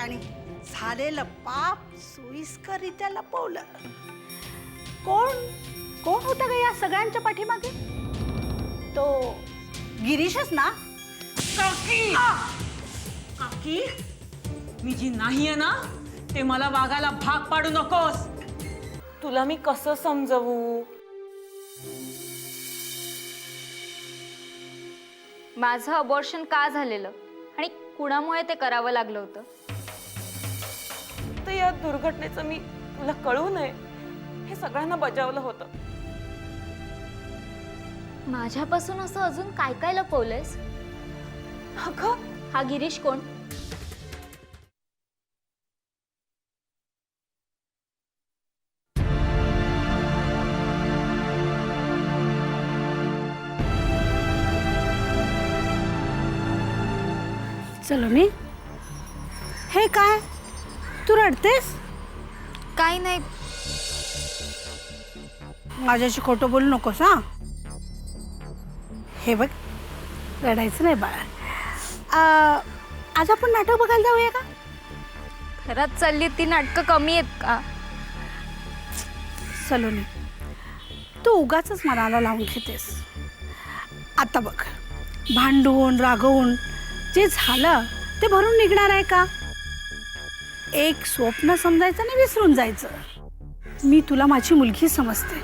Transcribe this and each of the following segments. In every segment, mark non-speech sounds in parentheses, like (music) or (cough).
आणि झालेलं पाप सोयीस्कररित्या लपवलं. कोण कोण होतं ग या सगळ्यांच्या पाठीमागे? तो गिरीशच ना? काकी! काकी मी जी नाहीये ना ते मला वागायला भाग पाडू नकोस. तुला मी कसं समजवू? माझं अबॉर्शन का झालेलं? आणि कुणामुळे ते करावं लागलं होतं? या दुर्घटनेचं मी तुला कळू नये हे सगळ्यांना बजावलं होतं. माझ्यापासून असं अजून काय काय लपवलंयस? अगं! हा गिरीश कोण? चलो मी. हे काय? तू रडतेस? काही नाही. माझ्याशी खोटं बोलू नकोस हा? हे बघ रडायचं नाही बाळा. आ, आज आपण नाटक बघायला जाऊया का? घरात चालली ती नाटकं कमी आहेत का? सलोनी तू उगाच मनाला लावून घेतेस. आता बघ भांडून रागवून जे झालं ते भरून निघणार आहे का? एक स्वप्न समजायचं आणि विसरून जायचं. मी तुला माझी मुलगी समजते.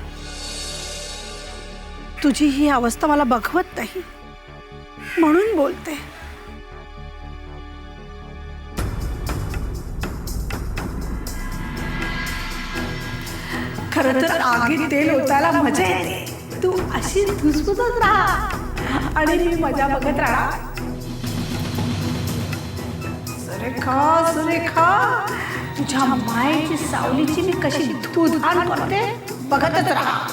तुझी ही अवस्था मला बघवत नाही. म्हणून बोलते. खर तर आगीत तेल ओतायला मजा येते. तू अशी धुसफुसत राहा. आणि मी मजा बघत राहा. सुरेखा सुरेखा. तुझ्या मायेची सावलीची मी कशी धुधान करते बघतच राहा.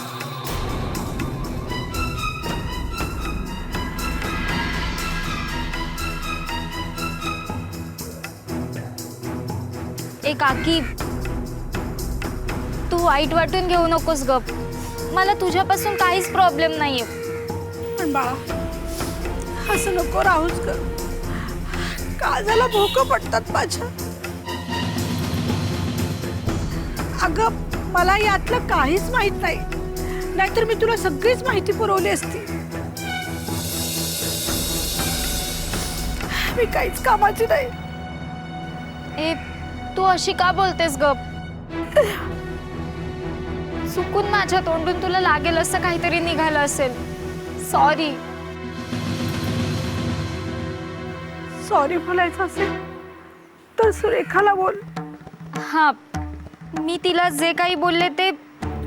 ए काकी. तू वाईट वाटून घेऊ नकोस गप. मला तुझ्यापासून काहीच प्रॉब्लेम नाहीये. पण बाळा असं नको राहूच कर काजाला भोक पडतात माझ्या. अगं मला यातलं काहीच माहीत नाही. नाहीतर मी तुला सगळीच माहिती पुरवली असती. मी काहीच कामाची नाही. ए तू अशी का बोलतेस गप? चुकून माझ्या तोंडून तुला लागेल असं काहीतरी निघालं असेल. सॉरी सॉरी बोलायचं असेल तर सुरेखाला बोल. हा मी तिला जे काही बोलले ते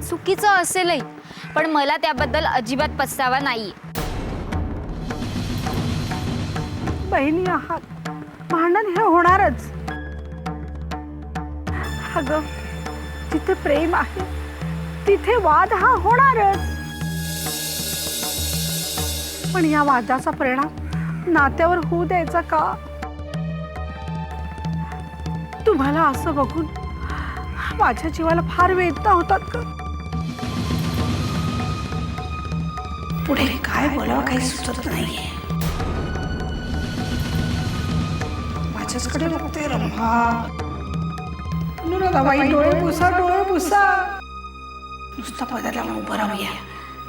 चुकीचं असेलही पण मला त्याबद्दल अजिबात पस्तावा नाही बहिणी आहात भांडण हे होणारच. अगं जिथे प्रेम आहे तिथे वाद हा होणारच. पण या वादाचा परिणाम नात्यावर होऊ द्यायचा का? तुम्हाला असं बघून माझ्या जीवाला फार वेदना होतात ग पुढे काय बोलावं काही सुचत नाहीये. माझ्याचकडे बघते रंभा डोळे पुसा डोळे पुसा. नुसता पदाला उभं राहूया.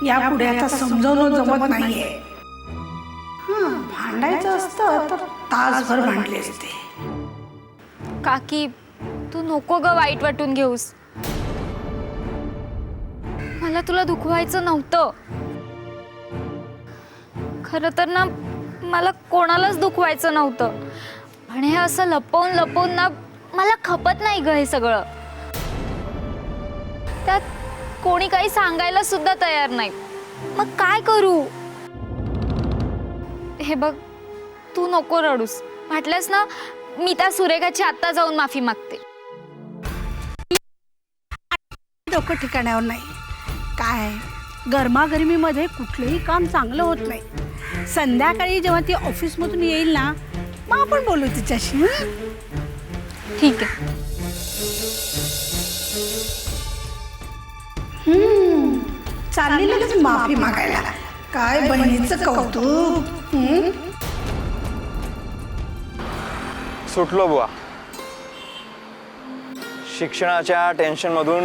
या पुढे आता समजावणं जमत नाहीये. भांडायचं असतं तर तासभर भांडले असते. काकी तू नको ग वाईट वाटून घेऊस. मला तुला दुखवायचं नव्हतं. खरं तर ना मला कोणालाच दुखवायचं नव्हतं. पण हे असं लपवून लपवून ना मला खपत नाही ग हे सगळं. त्यात कोणी काही सांगायला सुद्धा तयार नाही. मग काय करू? हे बघ तू नको रडूस. म्हटलंस ना मी त्या सुरेखाची आत्ता जाऊन माफी मागते. डोकं ठिकाण्यावर नाही. काय? गरमागरमीमध्ये कुठलंही काम चांगलं होत नाही. संध्याकाळी जेव्हा ती ऑफिसमधून येईल ना मग आपण बोलू तिच्याशी हं? ठीक आहे. चालली लगेच माफी मागायला. काय बहिणीचं कौतुक हं? सुटलो बुवा. शिक्षणाच्या टेन्शनमधून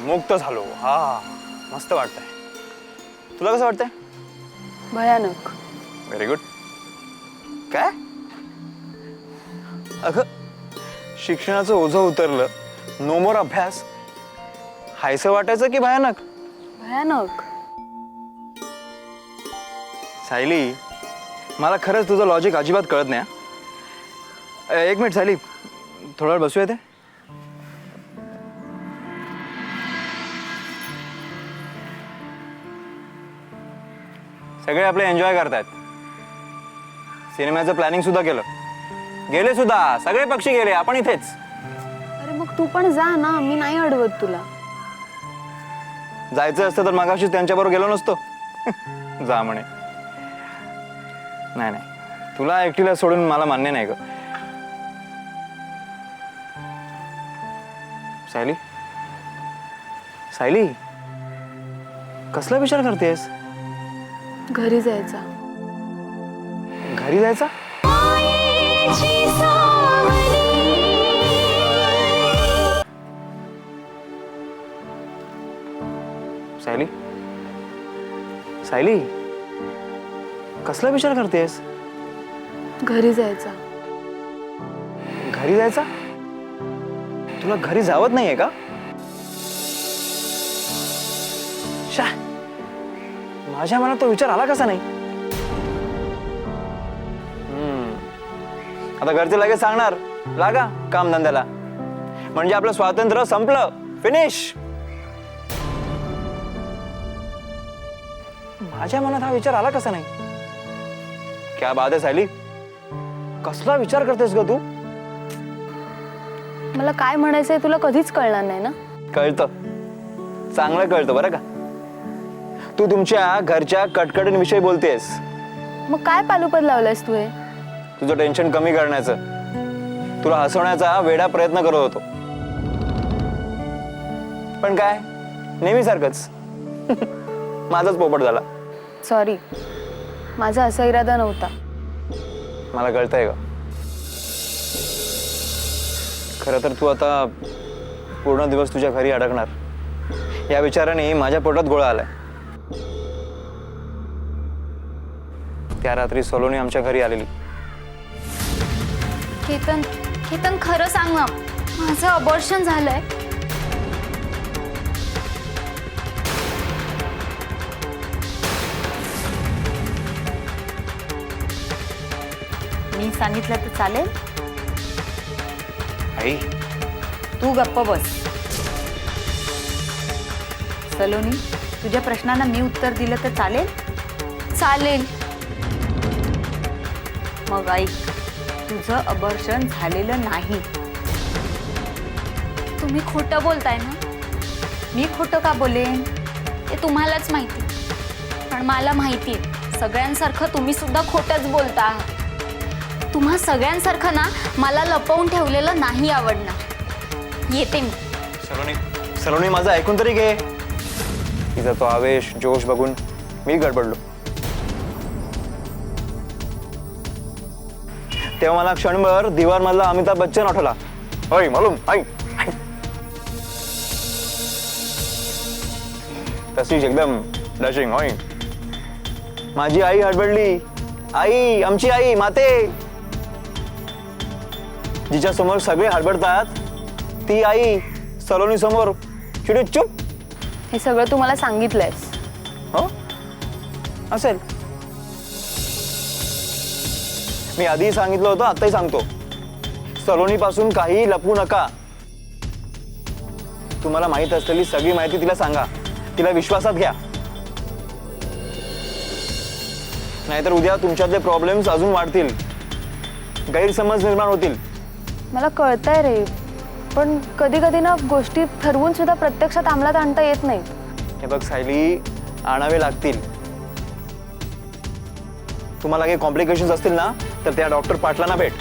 मुक्त झालो. हा मस्त वाटतंय. तुला कसं वाटतंय? भयानक. व्हेरी गुड काय? अगं शिक्षणाचं ओझं उतरलं. नो मोर अभ्यास. हायसं वाटायचं की भयानक? भयानक. सायली मला खरंच तुझं लॉजिक अजिबात कळत नाही हा. एक मिनिट सायली थोडा वेळ बसूया ते सगळे आपले एन्जॉय करतायत. सिनेमाचं प्लॅनिंग सुद्धा केलं. गेले सुद्धा. सगळे पक्षी गेले. आपण इथेच. अरे मग तू पण जा ना. मी नाही अडवत तुला. जायचं असतं तर मागाशी त्यांच्याबरोबर गेलो नसतो. (laughs) जा म्हणे. नाही नाही. तुला एकटीला सोडून मला मान्य नाही ग. सायली? सायली कसला विचार करतेस घरी जायचा. घरी जायचा? सायली? सायली कसला विचार करतेस घरी जायचा. घरी जायचा? तुला घरी जावत नाहीये का? शा! माझ्या मनात तो विचार आला कसा नाही? हम्म. आता घरचे लगेच सांगणार. लागा काम धंद्याला. म्हणजे आपलं स्वातंत्र्य संपलं. फिनिश माझ्या मनात हा विचार आला कसा नाही? क्या बाद आहे सायली. कसला विचार करतेस ग तू? मला काय म्हणायचंय तुला कधीच कळणार नाही ना? कळतं. चांगलं कळतं बरं का? तू तुमच्या घरच्या कटकटींविषयी बोलतेस. मग काय पालुपद लावलंयस तू हे? तुझं टेन्शन कमी करण्याचं. तुला हसवण्याचा वेडा प्रयत्न करत होतो. पण काय? नेहमीसारखंच. (laughs) माझाच पोपट झाला. सॉरी माझा असा इरादा नव्हता. मला कळतंय का खरं तर तू आता पूर्ण दिवस तुझ्या घरी अडकणार. या विचाराने माझ्या पोटात गोळा आलाय. त्या रात्री सलोनी आमच्या घरी आलेली. केतन केतन खरं सांग ना. माझं अबॉर्शन झालंय. मी सांगितलं तर चालेल. आई तू गप्प बस. सलोनी तुझ्या प्रश्नांना मी उत्तर दिलं तर चालेल? चालेल. मग ऐक तुझं अबर्षण झालेलं नाही. तुम्ही खोटं बोलताय ना? मी खोटं का बोलेन? ते तुम्हालाच माहिती. पण मला माहिती सगळ्यांसारखं तुम्ही सुद्धा खोटंच बोलता आहात. तुम्हा सगळ्यांसारखं ना मला लपवून ठेवलेलं नाही आवडणार. येते मी. सलोनी सलोनी माझं ऐकून तरी घे. तिचा तो आवेश जोश बघून मी गडबडलो. तेव्हा मला क्षणभर दिवार मधला अमिताभ बच्चन आठवला. होय मालूम आई तशीच एकदम डशिंग होय माझी आई हडबडली. आई आमची आई माते. जिच्या समोर सगळे हडबडतात ती आई सलोनी समोर चिडीत चुप. हे सगळं तू मला सांगितलंयस हो? असेल. मी आधी सांगितलं होतं आताही सांगतो. सलोनी पासून काही लपवू नका. तुम्हाला माहीत असलेली सगळी माहिती तिला सांगा. तिला विश्वासात घ्या. नाहीतर उद्या तुमच्यातले प्रॉब्लेम्स अजून वाढतील. गैरसमज निर्माण होतील. मला कळतंय रे पण कधी कधी ना गोष्टी ठरवून सुद्धा प्रत्यक्षात अंमलात आणता येत नाहीत. हे बघ सायली आणावे लागतील. तुम्हाला काही कॉम्प्लिकेशन्स असतील ना तर त्या डॉक्टर पाटलांना भेट.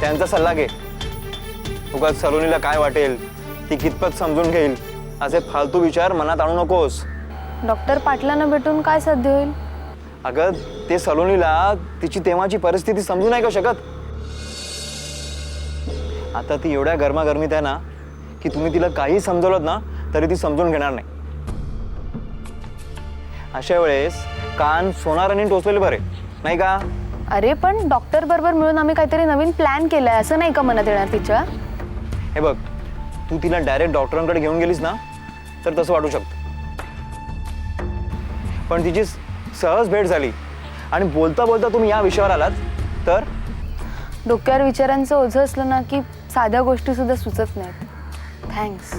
त्यांचा सल्ला घे. उगाच सलोनीला काय वाटेल ती कितपत समजून घेईल असे फालतू विचार मनात आणू नकोस. डॉक्टर पाटलांना भेटून काय साध्य होईल? अगं ते सलोनीला तिची तेव्हाची परिस्थिती समजू नाही का शकत? आता ती एवढ्या गरमागरमीत आहे ना की तुम्ही तिला काही समजवलं ना तरी ती समजून घेणार नाही. अशा वेळेस कान सोनाराने टोचलेले बरे नाही का? अरे पण डॉक्टर बरोबर मिळून आम्ही काहीतरी नवीन प्लॅन केलाय असं नाही का मनात येणार तिच्या? हे बघ तू तिला डायरेक्ट डॉक्टरांकडे घेऊन गेलीस ना तर तसं वाटू शकतं. पण तिची सहज भेट झाली. आणि बोलता बोलता तुम्ही या विषयावर आलात तर? डोक्यावर विचारांचं ओझं असलं ना की साध्या गोष्टी सुद्धा सुचत नाहीत. थँक्स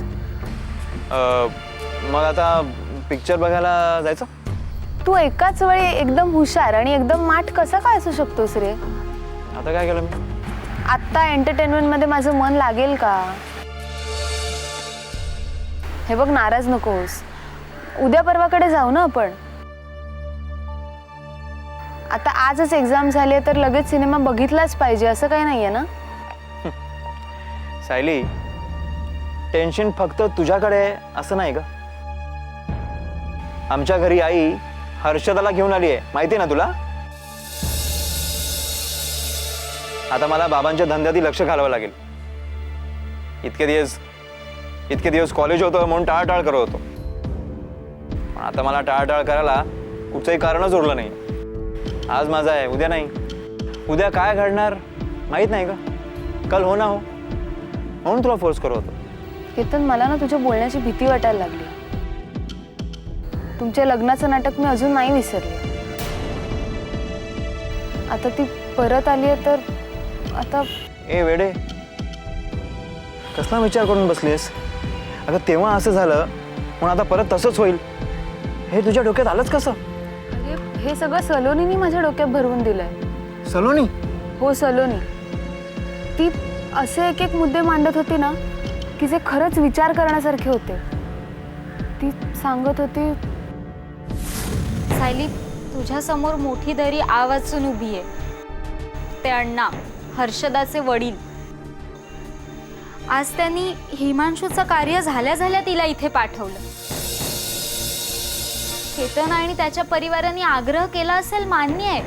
अं, मग आता पिक्चर बघायला जायचं? तू एकाच वेळी एकदम हुशार आणि एकदम माठ कसा काय असू शकतोस रे? आता काय केलं मी? आत्ता एंटरटेनमेंटमध्ये माझं मन लागेल का? हे बघ नाराज नकोस. उद्या परवाकडे जाऊ ना आपण. आता आजच एक्झाम झाली आहे तर लगेच सिनेमा बघितलाच पाहिजे असं काही नाहीये ना? सायली टेन्शन फक्त तुझ्याकडे आहे असं नाही का? आमच्या घरी आई हर्षदाला घेऊन आली आहे माहिती आहे ना तुला? आता मला बाबांच्या धंद्यातही लक्ष घालावं लागेल. इतके दिवस इतके दिवस कॉलेज होतं म्हणून टाळाटाळ करत होतो. पण आता मला टाळाटाळ करायला कुठचंही कारणच उरलं नाही. आज माझा आहे उद्या नाही. उद्या काय घडणार माहीत नाही का? कल हो ना हो. म्हणून तुला फोर्स करत होतो. केतन मला ना तुझ्या बोलण्याची भीती वाटायला लागली. तुमच्या लग्नाचं नाटक मी अजून नाही विसरले. आता ती परत आली आहे तर आता ए वेडे. कसला विचार करून बसलीस अगं तेव्हा असं झालं म्हणून आता परत तसंच होईल. हे तुझ्या डोक्यात आलंच कसं? अरे हे सगळं सलोनीनी माझ्या डोक्यात भरवून दिलंय. सलोनी? हो सलोनी. ती असे एक एक मुद्दे मांडत होती ना की जे खरंच विचार करण्यासारखे होते. ती सांगत होती सायली तुझ्यासमोर मोठी दरी आवाजून उभी आहे. ते अण्णा हर्षदाचे वडील. आज त्यांनी हिमांशूचं कार्य झाल्या झाल्या तिला इथे पाठवलं. केतन आणि त्याच्या परिवाराने आग्रह केला असेल मान्य आहे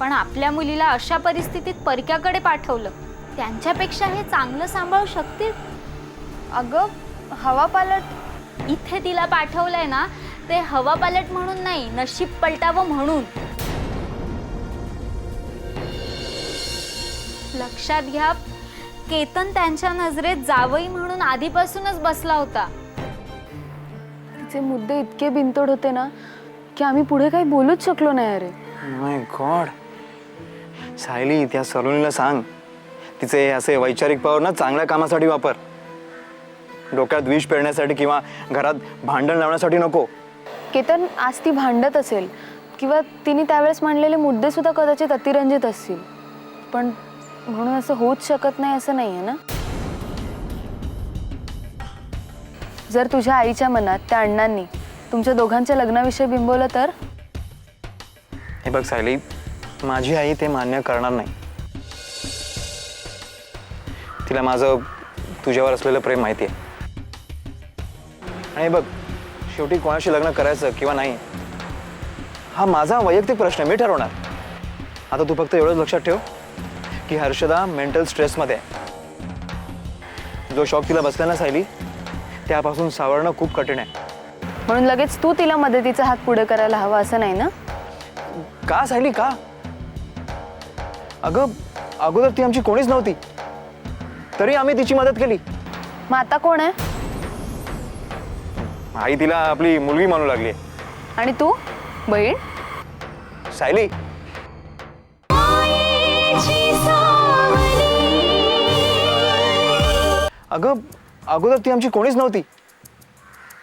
पण आपल्या मुलीला अशा परिस्थितीत परक्याकडे पाठवलं. त्यांच्यापेक्षा हे चांगलं सांभाळू शकतील? अगं हवा पालट इथे तिला पाठवलंय ना ते हवा पालट म्हणून नाही नशीब पलटावं म्हणून. लक्षात घ्या केतन त्यांच्या नजरेत जावई म्हणून आधीपासूनच बसला होता. तिचे मुद्दे इतके बिनतोड होते ना की आम्ही पुढे काही बोलूच शकलो नाही अरे. माय गॉड सायली त्या सलोनीला सांग. तिचे असे वैचारिक पावर ना चांगल्या कामासाठी वापर. डोक्यात विष पेरण्यासाठी किंवा घरात भांडण लावण्यासाठी नको. केतन आज ती भांडत असेल किंवा तिने त्यावेळेस मांडलेले मुद्दे सुद्धा कदाचित अतिरंजित असतील. पण म्हणून असं होऊच शकत नाही असं नाही आहे ना? जर तुझ्या आईच्या मनात त्या अण्णांनी तुमच्या दोघांच्या लग्नाविषयी बिंबवलं तर? हे बघ सायली माझी आई ते मान्य करणार नाही. तिला माझं तुझ्यावर असलेलं प्रेम माहिती आहे आणि बघ शेवटी कोणाशी लग्न करायचं किंवा नाही हा माझा वैयक्तिक प्रश्न मी ठरवणार. आता तू फक्त एवढंच लक्षात ठेव की हर्षदा मेंटल स्ट्रेसमध्ये जो शॉक तिला बसला ना सायली त्यापासून सावरणं खूप कठीण आहे. म्हणून लगेच तू तिला मदतीचा हात पुढे करायला हवा असं नाही ना? का सायली का? अगं अगोदर ती आमची कोणीच नव्हती. तरी आम्ही तिची मदत केली. मग आता कोण आहे? आई तिला आपली मुलगी मानू लागली. आणि तू? बहीण? सायली. अगं अगोदर ती आमची कोणीच नव्हती.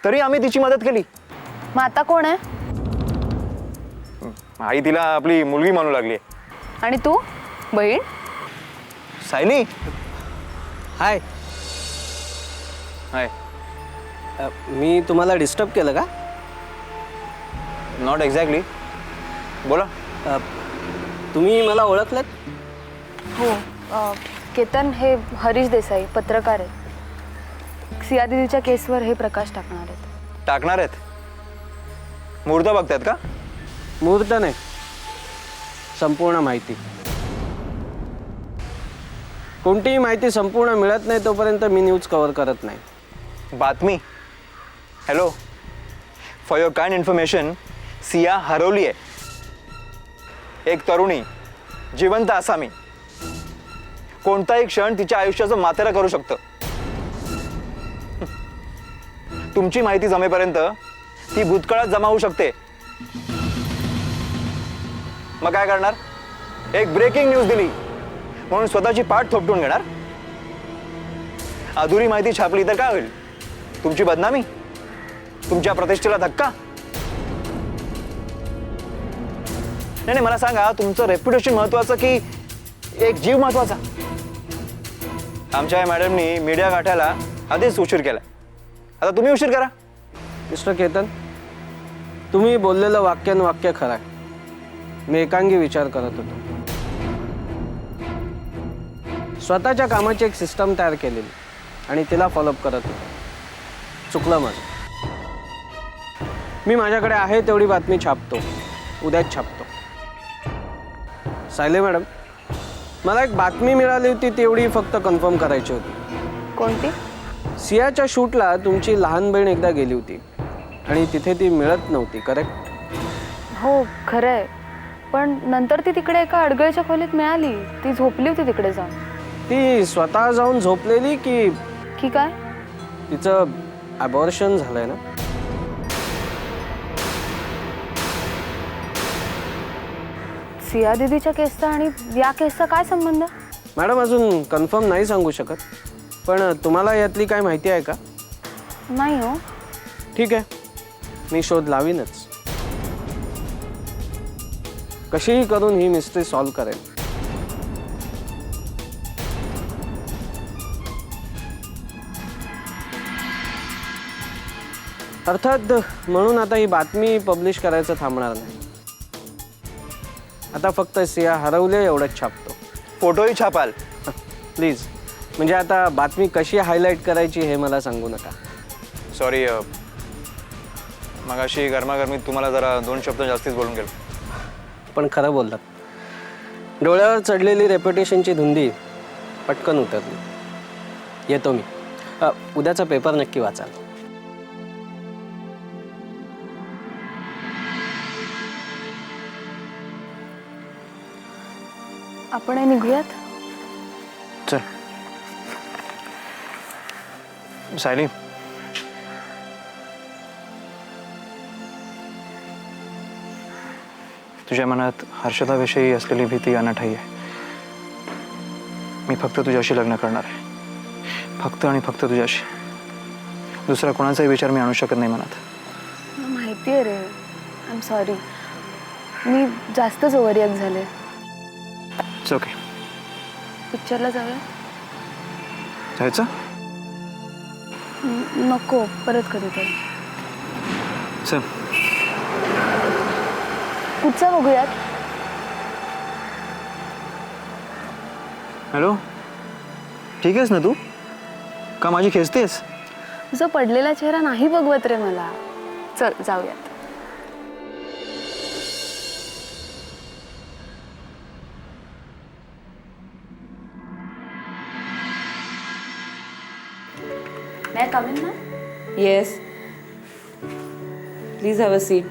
तरी आम्ही तिची मदत केली. मग आता कोण आहे? आई तिला आपली मुलगी मानू लागली. आणि तू? बहीण? सायली. हाय. हाय. अ, मी तुम्हाला डिस्टर्ब केलं का? नॉट एक्झॅक्टली बोला. अ, तुम्ही मला ओळखलं हो अं, केतन हे हरीश देसाई पत्रकार आहेत. सिया दीदीच्या केसवर हे प्रकाश टाकणार आहेत. टाकणार आहेत? मुहूर्त बघतायत का? मुहूर्त नाही. संपूर्ण माहिती. कोणतीही माहिती संपूर्ण मिळत नाही तोपर्यंत मी न्यूज कव्हर करत नाही. बातमी. Hello for your kind information Siya हरवली आहे एक तरुणी जिवंत आसामी. कोणताही क्षण तिच्या आयुष्याचं मातेरा करू शकतं. तुमची माहिती जमेपर्यंत ती भूतकाळात जमा होऊ शकते. मग काय करणार? एक ब्रेकिंग न्यूज दिली. म्हणून स्वतःची पाठ थोपटून घेणार. अधुरी माहिती छापली तर काय होईल? तुमची बदनामी? तुमच्या प्रतिष्ठेला धक्का? नाही नाही मला सांगा तुमचं रेप्युटेशन महत्वाचं की एक जीव महत्त्वाचा? आमच्या या मॅडमनी मीडिया गाठायला आधीच उशीर केला आता तुम्ही उशीर करा. मिस्टर केतन तुम्ही बोललेलं वाक्यानुवाक्य खरं आहे मी एकांगी विचार करत होतो. स्वतःच्या कामाची एक सिस्टम तयार केलेली. आणि तिला फॉलोअप करत होतो. चुकलं माझं. मी माझ्याकडे आहे तेवढी बातमी छापतो. उद्याच छापतो. सायले मॅडम मला एक बातमी मिळाली होती तेवढी फक्त कन्फर्म करायची होती. कोणती? सियाच्या शूटला तुमची लहान बहीण एकदा गेली होती. आणि तिथे ती मिळत नव्हती करेक्ट हो खरं आहे पण नंतर ती तिकडे एका अडगळीच्या खोलीत मिळाली. ती झोपली होती तिकडे जाऊन. ती स्वतः जाऊन झोपलेली की की काय? तिचं अबॉर्शन झालंय ना? सिया दीदीच्या केसचा आणि या केसचा काय संबंध? मॅडम अजून कन्फर्म नाही सांगू शकत. पण तुम्हाला यातली काय माहिती आहे का? नाही हो. ठीक आहे. मी शोध लावीनच. कशीही करून ही मिस्ट्री सॉल्व करेल अर्थात म्हणून आता ही बातमी पब्लिश करायचं थांबणार नाही. आता फक्त सिया हरवले एवढंच छापतो. फोटोही छापाल. प्लीज म्हणजे आता बातमी कशी हायलाईट करायची हे मला सांगू नका. सॉरी मग अशी गरमागरमीत तुम्हाला जरा दोन शब्द जास्तीच बोलून गेलो. पण खरं बोललात. डोळ्यावर चढलेली रेप्युटेशनची धुंदी पटकन उतरली. येतो मी. उद्याचा पेपर नक्की वाचाल. आपण निघूयात? चल. सायली. तुझ्या मनात हर्षदाविषयी असलेली भीती अनाठाई आहे. मी फक्त तुझ्याशी लग्न करणार आहे. फक्त आणि फक्त तुझ्याशी. दुसरा कोणाचाही विचार मी आणू शकत नाही मनात. माहिती आहे रे. आय एम सॉरी मी जास्तच ओव्हरिॲक्ट झाले. इट्स ओके पिक्चरला जाऊया. जायचं? न- नको परत कधीतरी चल. कुठचा बघूयात? हॅलो ठीक आहेस ना तू? का माझी खेचतेस? तुझा पडलेला चेहरा नाही बघवत रे मला. चल जाऊयात नाही कमेन ना yes please have a seat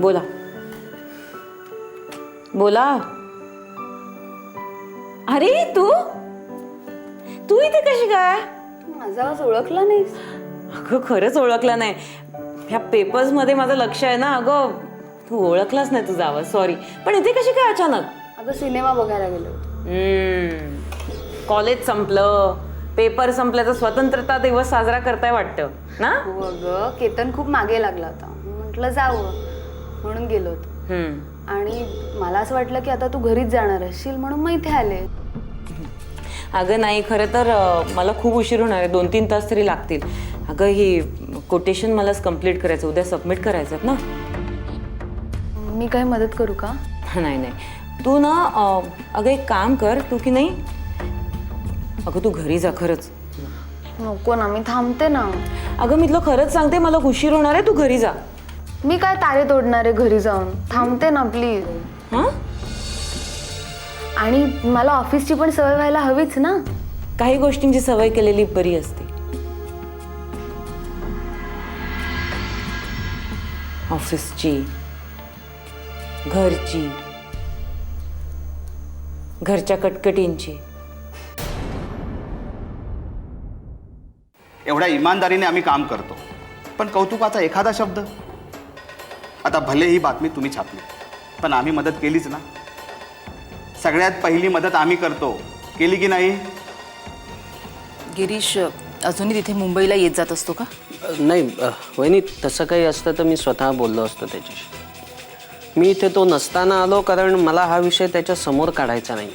बोला. बोला. अरे तू? तू इथे कशी काय? माझा आवाज ओळखला नाहीस. अगं खरंच ओळखला नाही. ह्या पेपर्समध्ये माझं लक्ष आहे ना अगं. तू ओळखलाच नाही तुझा आवाज सॉरी पण इथे कशी काय अचानक? अगं सिनेमा बघायला गेलो होतो. कॉलेज संपलं पेपर संपल्याचा स्वतंत्रता दिवस साजरा करताय वाटतं ना? हो अगं केतन खूप मागे लागला होता म्हटलं जावं म्हणून गेलो होतो. हम्म. आणि मला असं वाटलं की आता तू घरीच जाणार असशील म्हणून मग इथे आले. अगं नाही खरं तर अं, मला खूप उशीर होणार आहे. दोन तीन तास तरी लागतील. अगं ही कोटेशन मलाच कंप्लीट करायचं उद्या सबमिट करायचं ना? मी काही मदत करू का? नाही नाही. तू ना अं, अगं एक काम कर तू की नाही अगं तू घरी जा खरंच. नको ना मी थांबते ना. अगं मी तुला खरंच सांगते मला उशीर होणार आहे तू घरी जा. मी काय तारे तोडणार आहे घरी जाऊन? थांबते ना प्लीज हां? आणि मला ऑफिसची पण सवय व्हायला हवीच ना. काही गोष्टींची सवय केलेली बरी असते. ऑफिसची घरची घरच्या कटकटींची. एवढ्या इमानदारीने आम्ही काम करतो. पण कौतुकाचा एखादा शब्द? आता भले ही बातमी तुम्ही छापली पण आम्ही मदत केलीच ना? सगळ्यात पहिली मदत आम्ही करतो. केली की नाही? गिरीश अजूनही तिथे मुंबईला येत जात असतो का? नाही अ, वहिनी तसं काही असतं तर मी स्वतः बोललो असतो त्याच्याशी. मी इथे तो नसताना आलो कारण मला हा विषय त्याच्यासमोर काढायचा नाही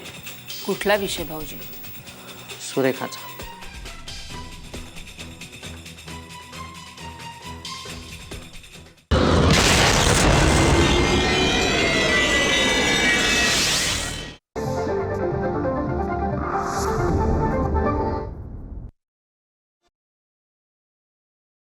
कुठला विषय भाऊजी? सुरेखाचा.